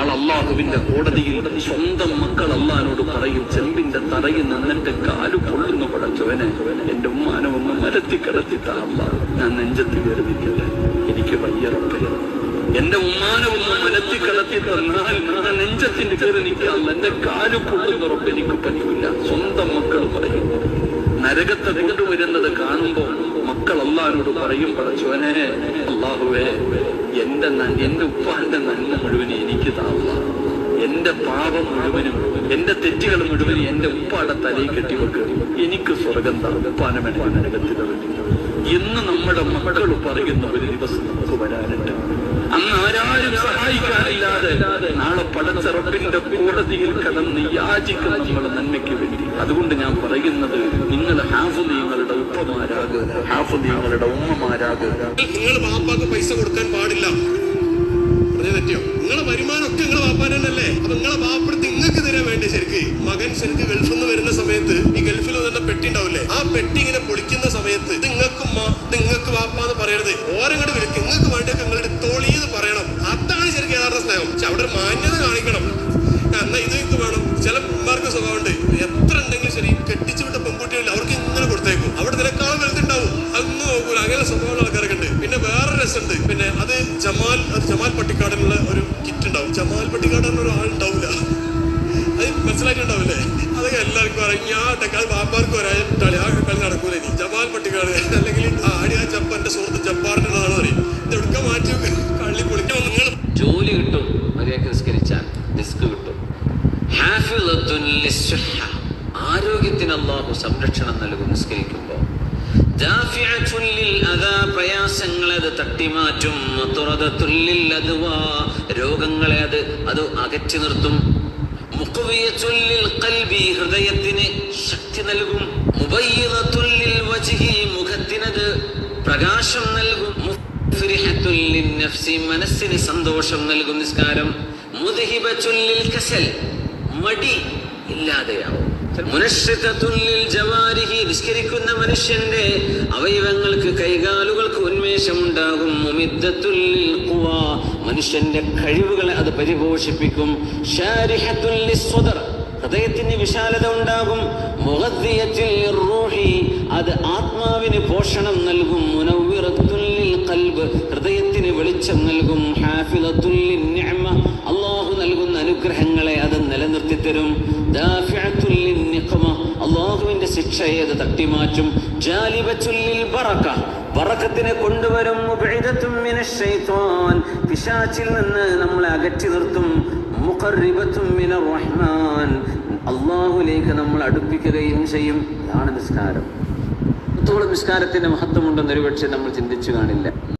അള്ളാഹുവിന്റെ കോടതിയിൽ സ്വന്തം മക്കൾ അള്ളഹാനോട് പറയും ചെമ്പിന്റെ തറയിൽ നിന്നെന്റെ കാലു പൊള്ളുന്നു പടച്ചവനെ എന്റെ ഉമ്മാനൊന്ന് മരത്തി കിടത്തിട്ടാ ഞാൻ നെഞ്ചത്ത് കയറി നിൽക്കില്ല എനിക്ക് വയ്യറപ്പേ എന്റെ ഉമ്മാനൊന്ന് മരത്തി കിടത്തി തന്നാൽ നെഞ്ചത്തിന്റെ കയറി നിൽക്കാം. എന്റെ കാൽ പൊള്ളുന്നുറപ്പ് എനിക്ക് പറ്റൂല. സ്വന്തം മക്കൾ പറയും. നരകത്തെ കൊണ്ടുവരുന്നത് കാണുമ്പോ മക്കൾ അള്ളഹാനോട് പറയും പടച്ചോനെ അള്ളാഹുവേ എന്റെ എന്റെ ഉപ്പാന്റെ നന്മ മുഴുവൻ എനിക്ക് താവുക എന്റെ പാപം മുഴുവനും എന്റെ തെറ്റുകൾ മുഴുവനും എന്റെ ഉപ്പാടെ തലയിൽ കെട്ടിവെക്ക്. എനിക്ക് സ്വർഗം താ ഉപ്പാനെ വേണ്ടി നരകത്തിൽ എന്ന് നമ്മുടെ മക്കൾ പറയുന്ന ഒരു ദിവസം നമുക്ക് വരാനുണ്ട്. അന്ന് ആരാരും നാളെ പടച്ചറപ്പിന്റെ കോടതിയിൽ കടന്ന് യാചിക്കും നമ്മുടെ നന്മയ്ക്ക് വേണ്ടി. അതുകൊണ്ട് ഞാൻ പറയുന്നത് നിങ്ങൾ ഹാഫുദീങ്ങളുടെ ഉപ്പമാരാകുക ഹാഫുദീങ്ങളുടെ ഉമ്മമാരാകുക നിങ്ങൾ വാപ്പാക്ക് പൈസ കൊടുക്കാൻ പാടില്ല. തെറ്റിയോ? നിങ്ങളെ വരുമാനം ഒക്കെ നിങ്ങളെ വാപ്പാനല്ലേ അപ്പൊ നിങ്ങളെ വാപ്പെടുത്ത് നിങ്ങൾക്ക് തരാൻ വേണ്ടി ശരിക്ക്? മകൻ ശരിക്ക് ഗൾഫിൽ നിന്ന് വരുന്ന സമയത്ത് ഈ ഗൾഫിൽ വന്ന പെട്ടി ഉണ്ടാവില്ലേ? ആ പെട്ടി ഇങ്ങനെ പൊളിക്കുന്ന സമയത്ത് നിങ്ങൾക്ക് നിങ്ങൾക്ക് വാപ്പ പറയരുത്. ഓരങ്ങോട്ട് വിളിക്കും. നിങ്ങൾക്ക് വേണ്ടിയൊക്കെ നിങ്ങളുടെ ഒരു മാന്യത കാണിക്കണം. എന്നാൽ ഇത് ഇത് വേണം. ചില ഉമ്മാർക്ക് സ്വഭാവമുണ്ട്. എത്ര ഉണ്ടെങ്കിലും ശരി കെട്ടിച്ചു വിട്ട പെൺകുട്ടികളിൽ അവർക്ക് ഇങ്ങനെ കൊടുത്തേക്കും. അവിടെ നിലക്കാളും വലുതുണ്ടാവും. അതൊന്നും നോക്കൂല. അങ്ങനെ സ്വഭാവമുള്ള ആൾക്കാരൊക്കെ ഉണ്ട് പിന്നെ വേറെ രസമുണ്ട്. പിന്നെ അത് ജമാൽ അത് ജമാൽ പട്ടിക്കാടിനുള്ള ഒരു കിറ്റ് ഉണ്ടാവും. ജമാൽ പട്ടിക്കാടൻ ഒരു ആളുണ്ടാവില്ല അത് മനസ്സിലായിട്ടുണ്ടാവില്ലേ? അതൊക്കെ എല്ലാവർക്കും അറിയാം. ഞാൻ അത് വാപ്പാർക്ക് ഒരാൾ കളി ആ കളി നടക്കൂല ജമാൽ പട്ടിക്കാട് അല്ലെങ്കിൽ ആ ആ ജപ്പ എന്റെ സുഹൃത്ത് ജപ്പാറിനുള്ളതാണ് പറയും. ഇത് എടുക്കാൻ മാറ്റി ആരോഗ്യത്തിന് അള്ളാഹു സംരക്ഷണം നൽകും നിസ്കരിക്കുമ്പോൾ. പ്രയാസങ്ങളെ അത് തട്ടിമാറ്റും. രോഗങ്ങളെ അത് അത് അകറ്റി നിർത്തും. ഹൃദയത്തിന് ശക്തി നൽകും. മുഖത്തിനത് പ്രകാശം നൽകും. മനസ്സിന് സന്തോഷം നൽകും നിസ്കാരം. കസൽ മടി ഇല്ലാതെയാവും. നിസ്കരിക്കുന്ന മനുഷ്യന്റെ അവയവങ്ങൾക്ക് കൈകാലുകൾക്ക് ഉന്മേഷം ഉണ്ടാകും മനുഷ്യന്റെ കഴിവുകളെ അത് പരിപോഷിപ്പിക്കും. ഹൃദയത്തിന് വിശാലത ഉണ്ടാകും. അത് ആത്മാവിന് പോഷണം നൽകും. ഹൃദയത്തിന് വെളിച്ചം നൽകും. ഹാഫിളത്തുൽ ശിക്ഷയെ അത് തട്ടിമാറ്റും ജാലിബത്തുൽ ലിൽ ബറക, ബറക്കത്തിനെ കൊണ്ടുവരും പിശാച്ചിൽ നിന്ന് നമ്മളെ അകറ്റി നിർത്തും. റഹ്മാൻ അള്ളാഹുലേക്ക് നമ്മൾ അടുപ്പിക്കുകയും ചെയ്യും. അതാണ് നിസ്കാരം. നിസ്കാരത്തിന്റെ മഹത്വമുണ്ടെന്ന് ഒരുപക്ഷെ നമ്മൾ ചിന്തിച്ചു കാണില്ല.